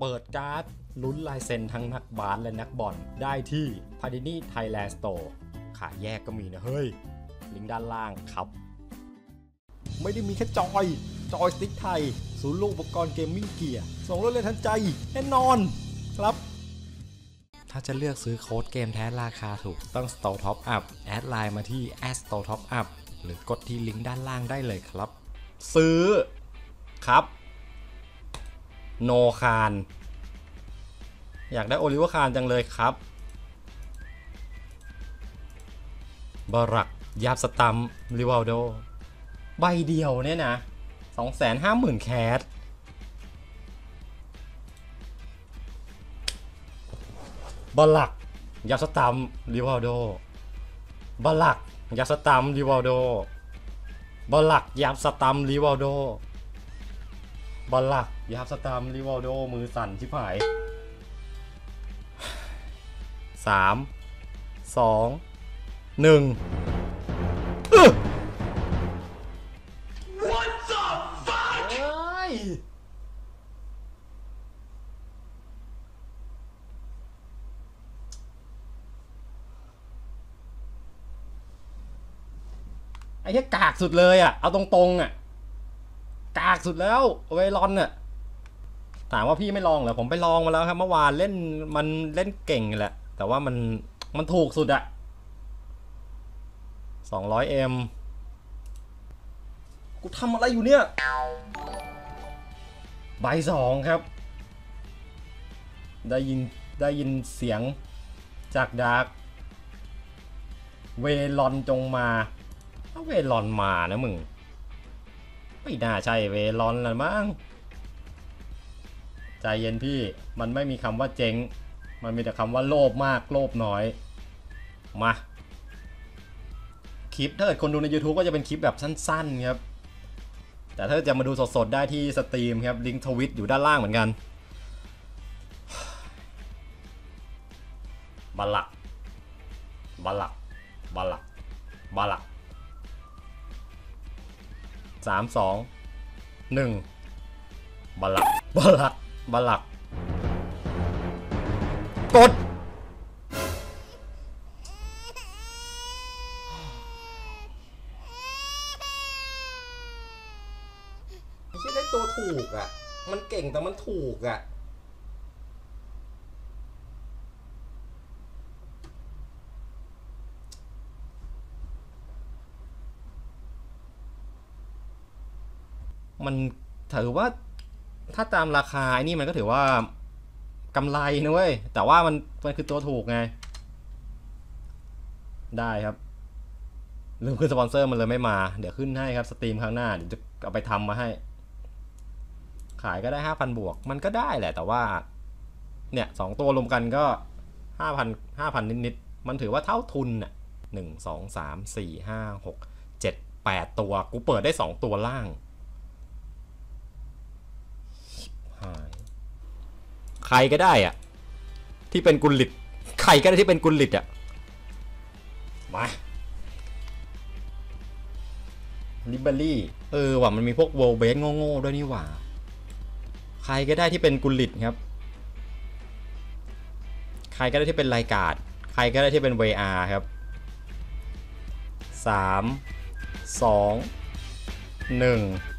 เปิดการ์ดลุ้นลายเซ็นทั้งนักบาสและนักบอลได้ที่ p a d i n i Thailand Store ขายแยกก็มีนะเฮ้ย ลิงก์ด้านล่างครับ ไม่ได้มีแค่จอย จอยสติ๊กไทย ศูนย์รวมอุปกรณ์เกมมิ่งเกียร์ส่งรถเลยทันใจ แน่นอนครับ ถ้าจะเลือกซื้อโค้ดเกมแท้ราคาถูกต้อง Store Top Up แอดไลน์มาที่ @store top up หรือกดที่ลิงก์ด้านล่างได้เลยครับ ซื้อครับ โนคานอยากได้โอลิเวอร์คานจังเลยครับ บารักยาบสตัมริวัลโด ใบเดียวเนี่ยนะ 250,000 แคสบาลักยาบสตัมริวัลโดบาลักยาบสตัมริวัลโดบาลักยาบสตัมริวัลโด บอลลักยาบสตามริวอลโดมือสั่นชิบหายสามสองหนึ่งอึ๊ะเอ้ยไอ้แค่กากสุดเลยอะ เอาตรงๆอะ กากสุดแล้วเวลอนน่ะถามว่าพี่ไม่ลองเหรอผมไปลองมาแล้วครับเมื่อวานเล่นมันเล่นเก่งแหละ แต่ว่ามันมันถูกสุดอะสองร้อยเอ็มกูทำอะไรอยู่เนี่ย ใบสองครับ ได้ยินได้ยินเสียงจากดาร์กเวลอนจงมาถ้าเวลอนมานะมึง ไม่น่าใช่เวลอนละมั้งใจเย็นพี่มันไม่มีคำว่าเจ๊ง มันมีแต่คำว่าโลภมากโลภน้อย มาคลิปถ้าเกิดคนดูใน YouTube ก็จะเป็นคลิปแบบสั้นๆครับ แต่ถ้าจะมาดูสดๆ ได้ที่สตรีมครับ ลิงก์ทวิตอยู่ด้านล่างเหมือนกันบาลักบาลักบาลักบาลัก สามสองหนึ่งบลักบาลักบาลักกดไม่ใช่ได้ตัวถูกอะ่ะ มันเก่งแต่มันถูกอะ่ มันถือว่าถ้าตามราคาไอ้นี่มันก็ถือว่ากำไรนะเว้ย แต่ว่ามันมันคือตัวถูกไง ได้ครับ ลืมขึ้นสปอนเซอร์มันเลยไม่มา เดี๋ยวขึ้นให้ครับสตรีมครั้งหน้าเดี๋ยวจะเอาไปทำมาให้ ขายก็ได้ห้าพันบวก มันก็ได้แหละ แต่ว่า เนี่ยสองตัวรวมกันก็ห้าพันห้าพันนิดๆ มันถือว่าเท่าทุนอะหนึ่งสองสามสี่ห้าหกเจ็ดแปดตัว กูเปิดได้สองตัวล่าง ใครก็ได้อะที่เป็นกุลิตใครก็ได้ที่เป็นกุลิตอะมาลิเบอรี่เออว่ะมันมีพวกโวลเบสโง่ๆด้วยนี่หว่า ใครก็ได้ที่เป็นกุลิตครับ ใครก็ได้ที่เป็นรายการใครก็ได้ที่เป็น VR ครับ 3 2 1